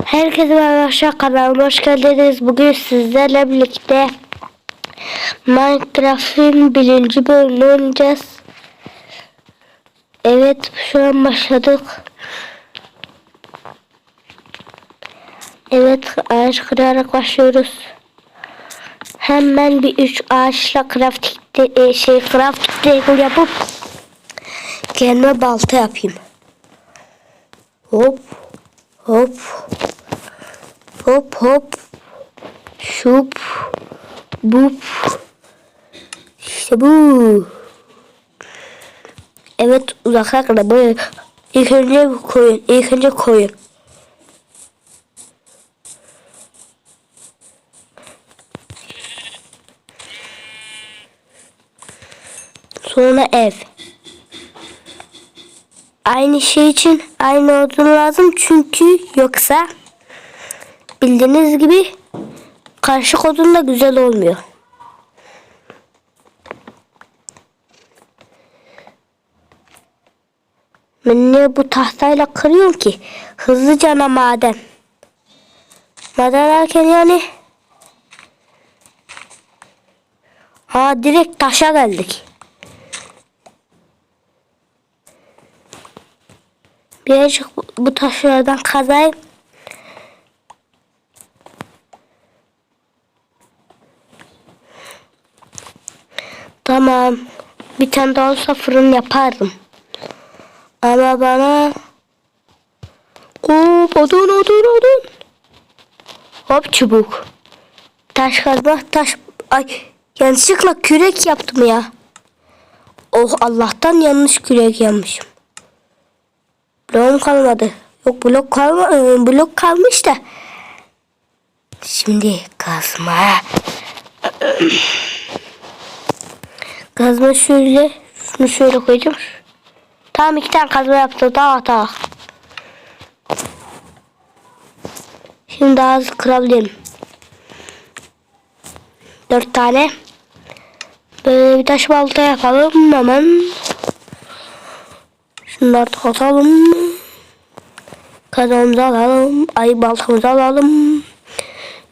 Herkese merhaba arkadaşlar kanalıma hoş geldiniz. Bugün sizlerle birlikte Minecraft'ın birinci bölümünü oynayacağız. Evet şu an başladık. Evet ağaç kırarak başlıyoruz. Hemen bir üç ağaçla crafting de- şey crafting yapıp kendime balta yapayım. Hop hop. Hop hop. Şup. Bup. İşte bu. Evet uzaklaşma böyle ilk önce koyun. İlk önce koyun. Sonra ev aynı şey için aynı odun lazım çünkü yoksa bildiğiniz gibi karışık odun da güzel olmuyor. Ben niye bu tahtayla kırıyorum ki? Hızlıca maden. Maden derken yani Ha direkt taşa geldik. Birazcık bu, taşlardan kazayım. Tamam. Bir tane daha olsa fırın yapardım. Ama bana... Hop odun odun odun. Hop çubuk. Taş kazma taş... Ay yanlışlıkla kürek yaptım ya. Oh Allah'tan yanlış kürek yapmışım. Bloğum kalmadı. Yok blok kalma e, blok kalmış da. Şimdi kazma. Kazma şöyle. Şunu şöyle koyacağım. Tamam iki tane kazma yaptım. Daha daha. Şimdi daha hızlı kırabilirim. Dört tane. Böyle bir taş balta yapalım hemen. Şunları da atalım. Kazanımızı alalım. Ay baltamızı alalım.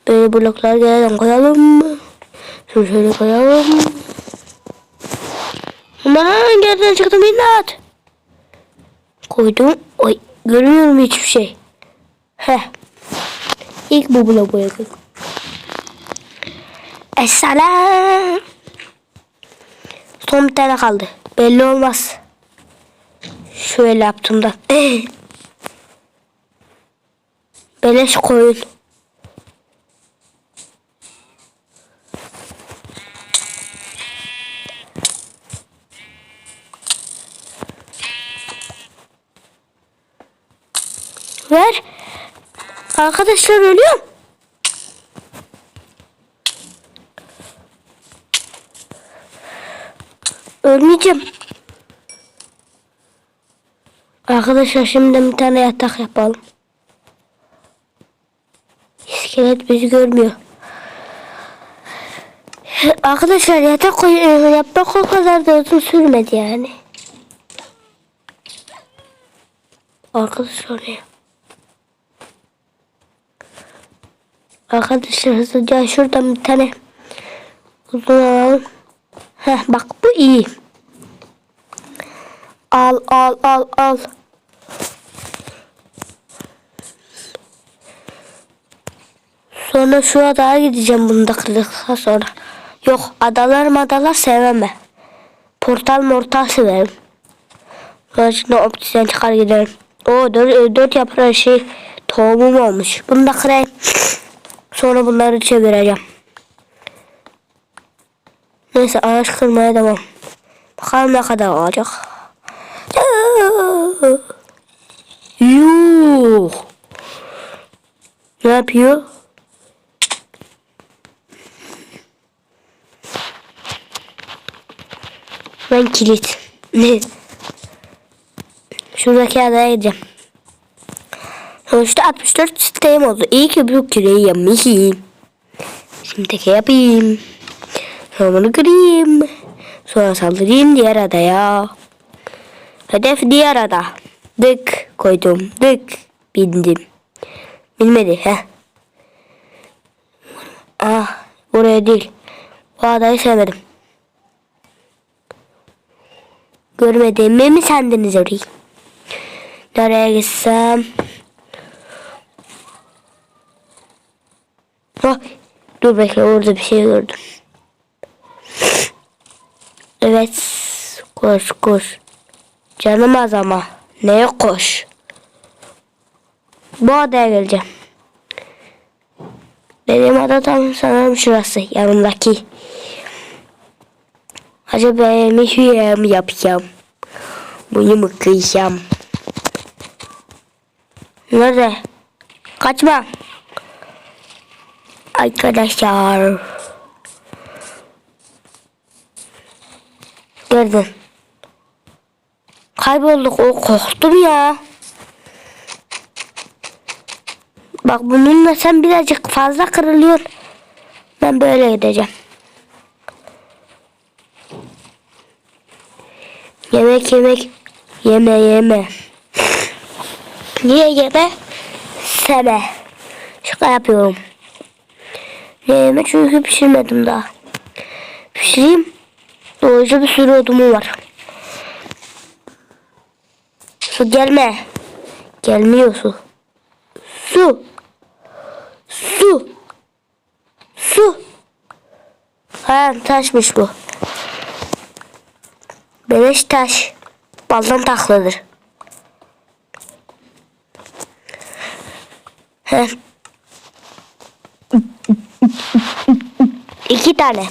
Böyle bloklar geriden koyalım. Şunu şöyle koyalım. Aman geriden çıktım imdat. Koydum. Oy görmüyorum hiçbir şey. Heh. İlk bu bloğu koyalım. Esselam. Son bir tane kaldı. Belli olmaz. Şöyle yaptım da. Beleş koyun. Ver. Arkadaşlar ölüyorum. Ölmeyeceğim. Arkadaşlar şimdi bir tane yatak yapalım. İskelet bizi görmüyor. Arkadaşlar yatak koy yapmak o kadar da uzun sürmedi yani. Arkadaşlar ne? Arkadaşlar hızlıca şuradan bir tane uzun alalım. Heh bak bu iyi. Al al al al. Sonra şu adaya gideceğim bunu da kırdıktan sonra. Yok adalar madalar sevmem. Portal mortal severim. Sonra şimdi optisyen çıkar giderim. O dört, dört yaprağı şey tohumum olmuş. Bunu da kırayım. Sonra bunları çevireceğim. Neyse ağaç kırmaya devam. Bakalım ne kadar olacak. Yuh. Ne yapıyor? Ben kilit. Ne? Şuradaki adaya gideceğim. Sonuçta 64 sistem oldu. İyi ki bu küreyi yapmışım. Şimdi teke yapayım. Sonra bunu kırayım. Sonra saldırayım diğer adaya. Hedef diğer ada. Dık koydum. Dık bindim. Bilmedi he. Ah oraya değil. O adayı sevmedim. Görmediğimi mi sandınız orayı? Nereye gitsem? Ah, dur bekle orada bir şey gördüm. Evet. Koş koş. Canım az ama. Neye koş? Bu adaya geleceğim. Dediğim ada tam sanırım şurası. Yanımdaki. Acaba mi hüye mi yapacağım? Bunu mu kıyacağım? Nerede? Kaçma. Arkadaşlar. Gördün. Kaybolduk. O korktum ya. Bak bununla sen birazcık fazla kırılıyor. Ben böyle gideceğim. Yemek yemek. Yeme yeme. Niye yeme? Seme. Şaka yapıyorum. Niye yeme? Çünkü pişirmedim daha. Pişireyim. Dolayısıyla bir sürü odumum var. Su gelme. Gelmiyor su. Su. Su. Su. Ha taşmış bu. Beleş taş. Baldan taklıdır. İki tane.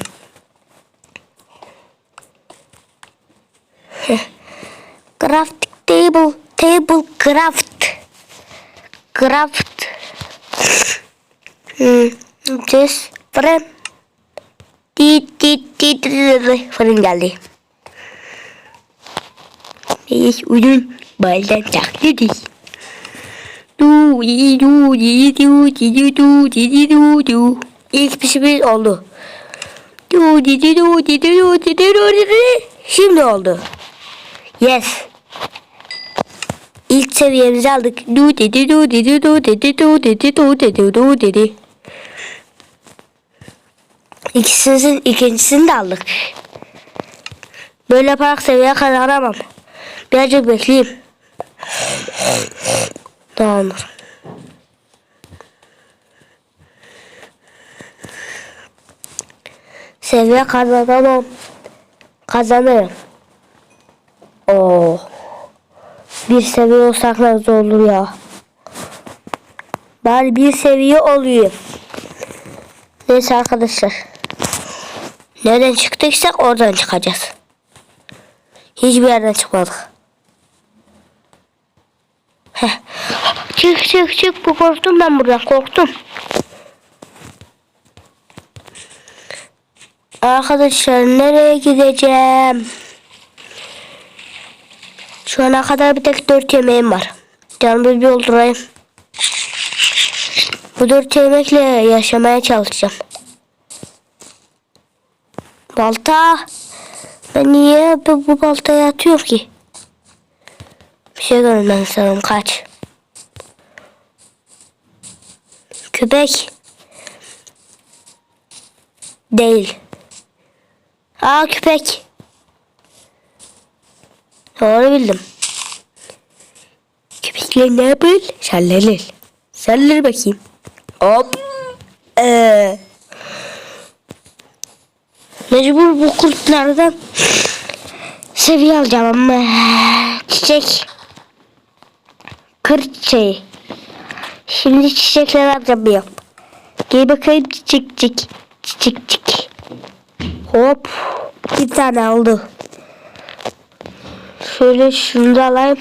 Craft table. Table craft. Craft. Hmm. Just friend. Tit tit tit tit. Fırın geldi. Hiç uzun baldan takladı. Du di du di du di du di du du. İlk pişimiz oldu. Du di du di du di du di. Şimdi oldu. Yes. İlk seviyemizi aldık. Du dedi du dedi du dedi du dedi du dedi du dedi. İkisinin ikincisini de aldık. Böyle yaparak seviye kazanamam. Birazcık bekleyeyim. Tamamdır. Seviye kazanamam. Kazanırım. Oo. Bir seviye olsak nasıl olur ya? Bari bir seviye oluyor. Neyse arkadaşlar. Nereden çıktıysak oradan çıkacağız. Hiçbir yerden çıkmadık. Çık çık çık. Bu korktum ben buradan korktum. Arkadaşlar nereye gideceğim? Şu ana kadar bir tek dört yemeğim var. Canımı bir doldurayım. Bu dört yemekle yaşamaya çalışacağım. Balta. Ben niye bu, bu baltaya atıyorum ki? Bir şey görmem sanırım kaç. Köpek. Değil. Aa köpek. Doğru bildim. Köpekler ne yapıyor? Sallanır. Sallanır bakayım. Hop. Ee. Mecbur bu kurtlardan seviye alacağım ama çiçek kır çiçeği. Şimdi çiçekler yap. Gel bakayım çiçek çiçek çiçek çiçek. Hop bir tane oldu. Şöyle şunu da alayım.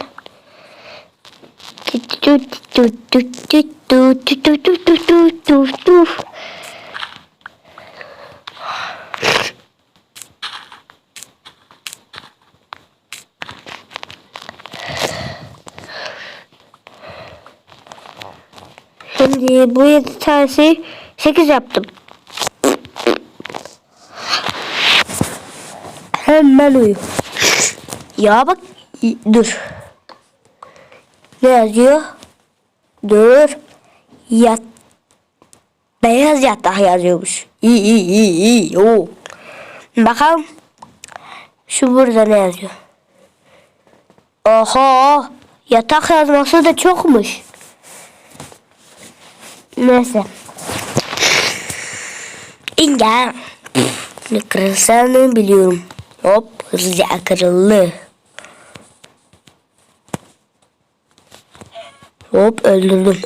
Şimdi bu yedi tanesi sekiz yaptım. Hemen uyu. Ya bak dur. Ne yazıyor? Dur. Yat. Beyaz yatak yazıyormuş. İyi iyi iyi iyi. Oo. Bakalım. Şu burada ne yazıyor? Oho. Yatak yazması da çokmuş. Neyse. İnga. Ne kırılsana biliyorum. Hop hızlıca kırıldı. Hop öldürdüm.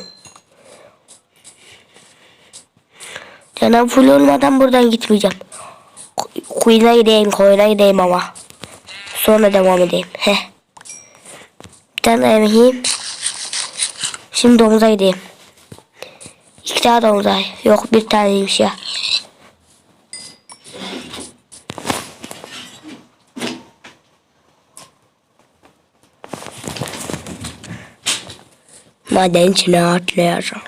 Canım full olmadan buradan gitmeyeceğim. Kuyuna gideyim, koyuna gideyim ama. Sonra devam edeyim. Heh. Bir tane yemeyeyim. Şimdi domuza gideyim. İki tane domuza. Yok bir taneymiş ya. Maden içine atlayacağım.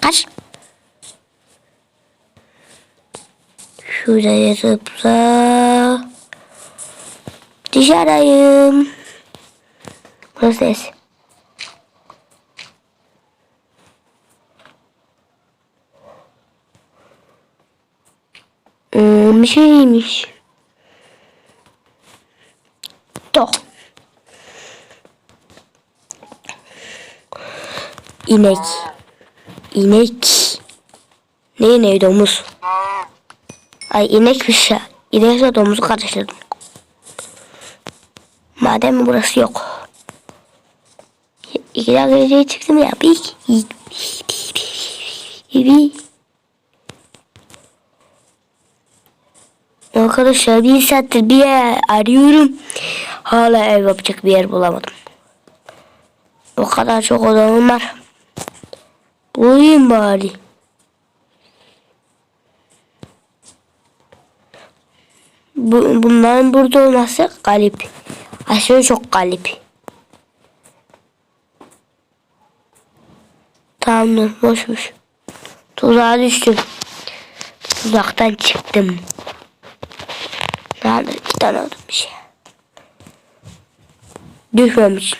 Kaç. Şuraya zıpla. Dışarıyım. Burası ses. Hmm, bir şeymiş. Doch. İnek. İnek. Ne ineği domuz? Ay inekmiş ya. İnekle domuzu karıştırdım. Madem burası yok. İki dakika önce çıktım ya. Bir, bir, bir, bir, bir, bir. Arkadaşlar bir saattir bir yer arıyorum. Hala ev yapacak bir yer bulamadım. O kadar çok odamım var. Bulayım bari. Bu, bunların burada olması galip. Aşırı çok galip. Tamamdır boşmuş. Tuzağa düştüm. Tuzaktan çıktım. Nerede iki tane aldım bir şey. Düşmemişim.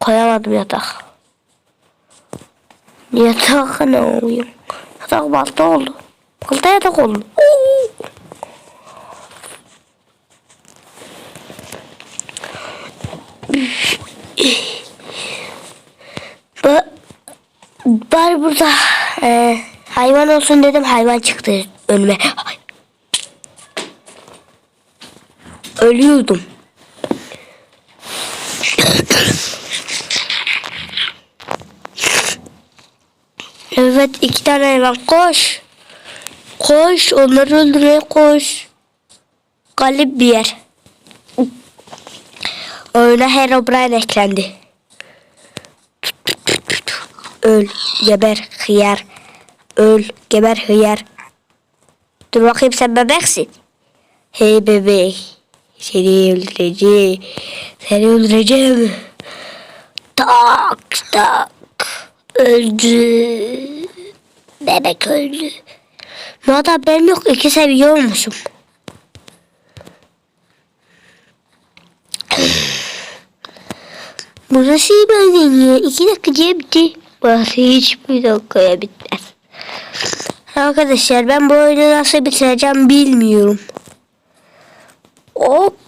Koyamadım yatak. Yatak ne oluyor? Yatak balta oldu. Balta yatak oldu. Bu var burada e, hayvan olsun dedim hayvan çıktı önüme. Ay. Ölüyordum. Evet iki tane hayvan koş. Koş onları öldürmeye koş. Galip bir yer. Oyuna Herobrine eklendi. Öl, geber, hıyar. Öl, geber, hıyar. Dur bakayım sen bebeksin. Hey bebek. Seni öldüreceğim. Seni öldüreceğim. Tak tak. Öldü. Bebek öldü. Madem ben yok iki seviye olmuşum. Burası böyle niye? İki dakikaya bitti. Burası hiçbir dakikaya bitmez. Arkadaşlar ben bu oyunu nasıl bitireceğim bilmiyorum. Hoppa.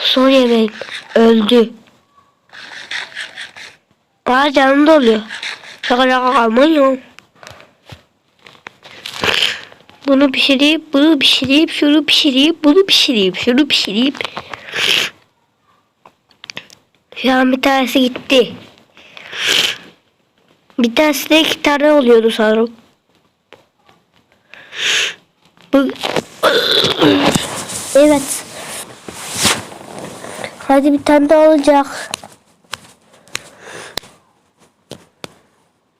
Son yemek öldü. Aa canım doluyor. Şaka şaka kalmıyor. Bunu pişireyim, bunu pişireyim, şunu pişireyim, bunu pişireyim, şunu pişireyim. Şu an bir tanesi gitti. Bir tanesi de iki tane oluyordu sanırım. Bu... Evet. Hadi bir tane daha olacak.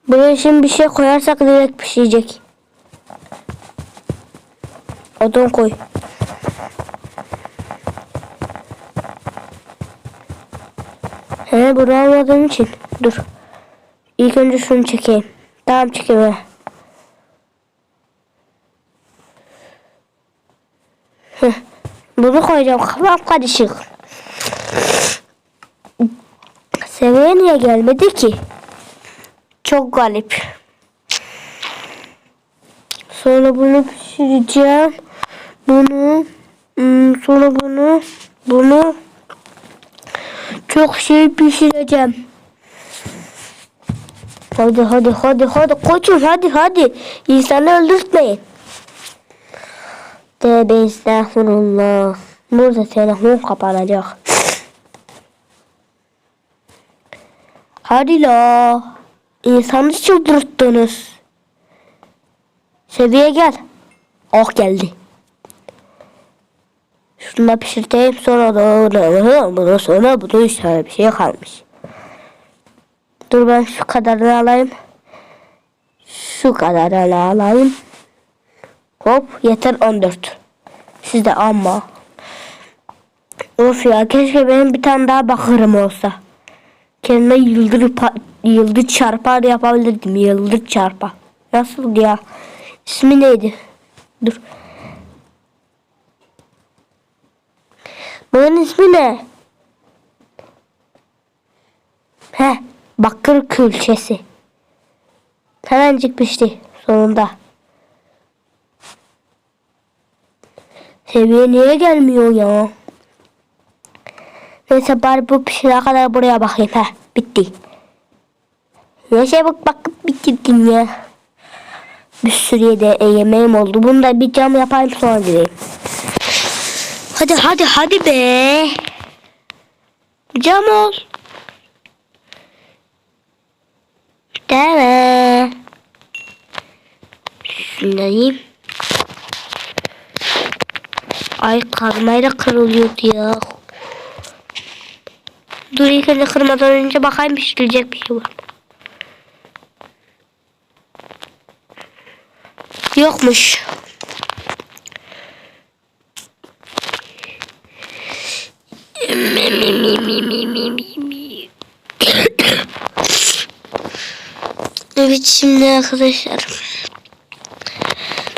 Buraya şimdi bir şey koyarsak direkt pişecek. Odun koy. He bunu almadığım için. Dur. İlk önce şunu çekeyim. Tamam çekeyim. Bunu koyacağım. Kafam karışık. Seviye niye gelmedi ki? Çok garip. Sonra bunu pişireceğim. Bunu hmm, sonra bunu bunu çok şey pişireceğim. Hadi hadi hadi hadi koçum hadi hadi. İnsanı öldürtmeyin. Tövbe estağfurullah. Burada telefon kapanacak. Hadi la. İnsanı çıldırttınız. Seviye gel. Oh geldi. Şunu da pişirteyim sonra da bunu sonra bunu işte bir şey kalmış. Dur ben şu kadarını alayım. Şu kadarını alayım. Hop yeter 14. Sizde ama. Of ya keşke benim bir tane daha bakırım olsa. Kendime yıldız, pa- yıldız çarpar yapabilirdim. Yıldız çarpar. Nasıl ya? İsmi neydi? Dur. Bunun ismi ne? He, bakır külçesi. Hemencik pişti sonunda. Seviye niye gelmiyor ya? Neyse bari bu pişene kadar buraya bakayım. Heh, bitti. Ne şey bak bakıp bitirdim ya. Bir sürü de yemeğim oldu. Bunu da bir cam yapayım sonra gireyim. Hadi hadi hadi be. Cam ol. Deme. Şunlayayım. Ay kazmayla kırılıyordu ya. Dur ilk önce kırmadan önce bakayım pişirilecek bir şey var. Yokmuş. Evet şimdi arkadaşlar.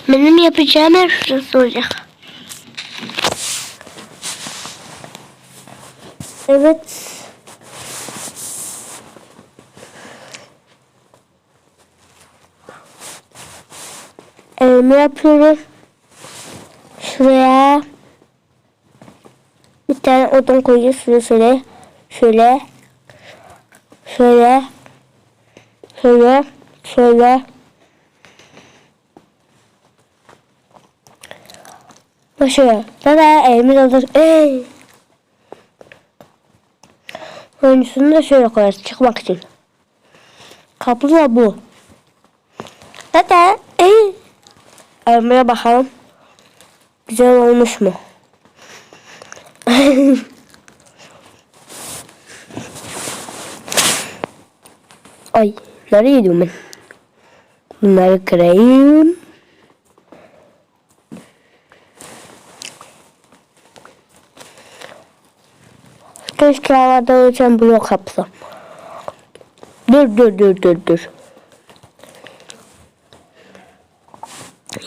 Benim yapacağım her şurası olacak. Evet. Elimi yapıyorum. Şuraya bir tane odun koyuyoruz. Şöyle şöyle. Şöyle. Şöyle. Şöyle. Şöyle. Tada elimiz hazır. Ey. Öncüsünü de şöyle koyarız çıkmak için. Da bu. Tada. Ey. Elmaya bakalım. Güzel olmuş mu? Ay nereye gidiyorum ben? Bunları kırayım. Keşke havada uçan blok yapsam. Dur dur dur dur dur.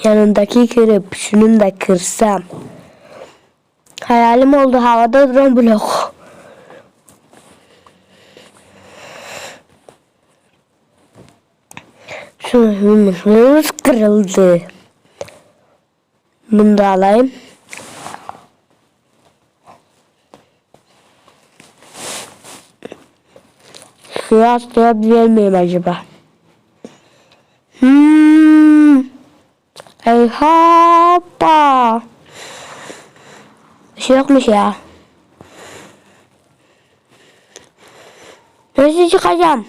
Yanındaki kırıp şunun da kırsam. Hayalim oldu havada duran blok. Şunumuz kırıldı. Bunu da alayım. Suya atlayabilir miyim acaba? Hmm. Ey hoppa. Bir şey yokmuş ya. Nasıl çıkacağım?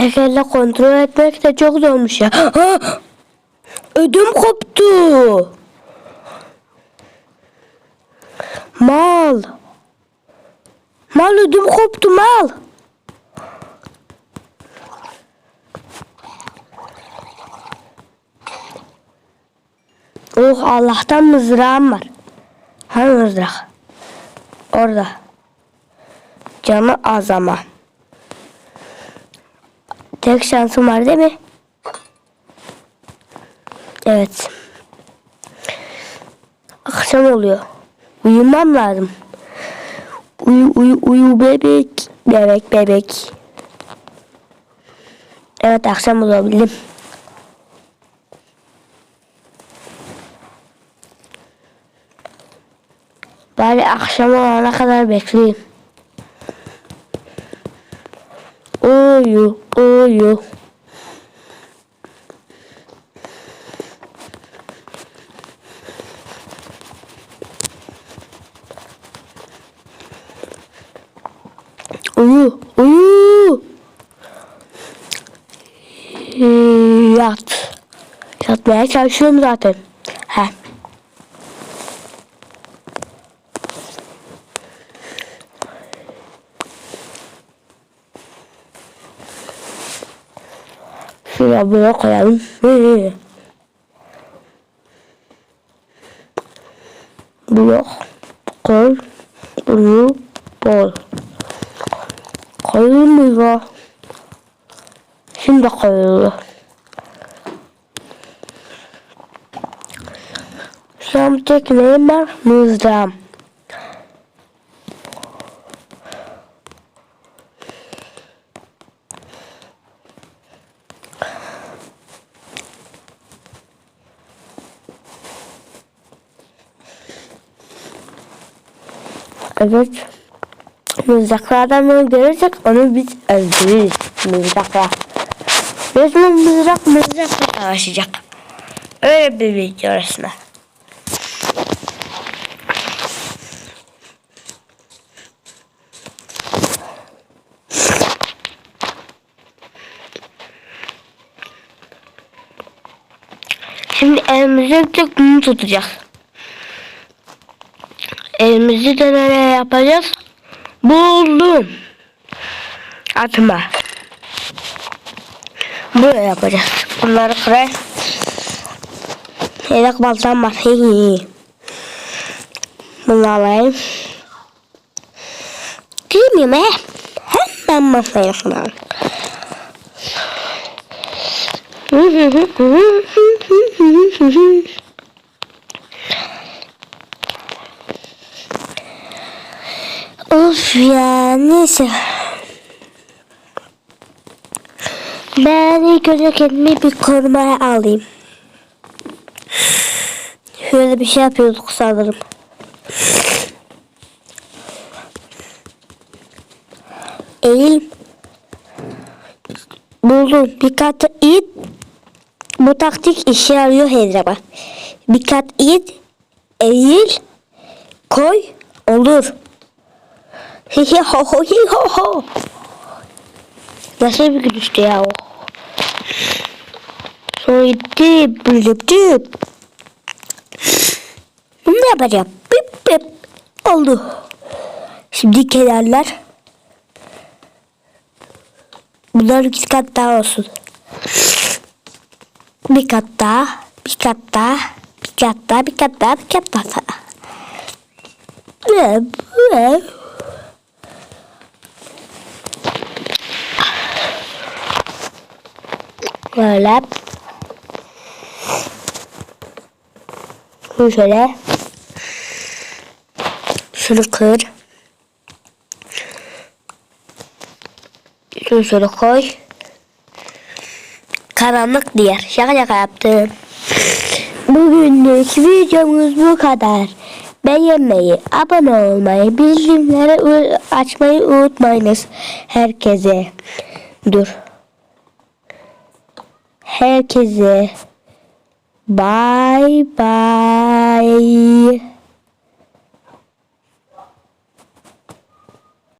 Tekerle kontrol etmek de çok zormuş ya. Ha! Ödüm koptu. Mal. Mal ödüm koptu mal. Oh Allah'tan mızrağım var. Hangi mızrak? Orada. Canı az ama. Tek şansım var değil mi? Evet. akşam oluyor. Uyumam lazım. Uyu uyu uyu bebek. Bebek bebek. Evet akşam olabildim. Bari akşam olana kadar bekleyeyim. Uyu uyu. Uyu, uyu. Yat. Yatmaya çalışıyorum zaten. He. Böyle koyalım. Blok, kol, uyu, bol. Koyulur mu ya? Şimdi koyulur. Şu an bir tek neyim var? Mızrağım. Evet. Mızraklardan ne görürsek onu biz öldürürüz. Mızraklar. Resmen mızrak mızrakla savaşacak. Öyle bir video resmen. Şimdi elimize bir tek bunu tutacağız. Elimizi de nereye yapacağız? Buldum. Atma. Buraya yapacağız. Bunları kırayım. Yedek baltam var. Bunu alayım. Girmeyeyim he. Hemen masaya şunu Of ya neyse. Ben ilk önce kendimi bir korumaya alayım. Şöyle bir şey yapıyorduk sanırım. Eğil. Buldum. Bir kat it. Bu taktik işe yarıyor Hedraba. Bir kat it. Eğil. Koy. Olur. Hi hi ho ho hi ho ho. Nasıl bir gülüştü ya o? Sonra gitti, büyüdü. Ne yapacağım? Pip pip. Oldu. Şimdi kenarlar. Bunlar iki kat daha olsun. Bir kat daha, bir kat daha, bir kat daha, bir kat daha, bir kat daha. Ne? Ne? Böyle. Şunu şöyle. Şunu kır. Şunu şöyle koy. Karanlık diğer. Şaka şaka yaptım. Bugünlük videomuz bu kadar. Beğenmeyi, abone olmayı, bildirimleri açmayı unutmayınız. Herkese. Dur. Herkese. Bye bye.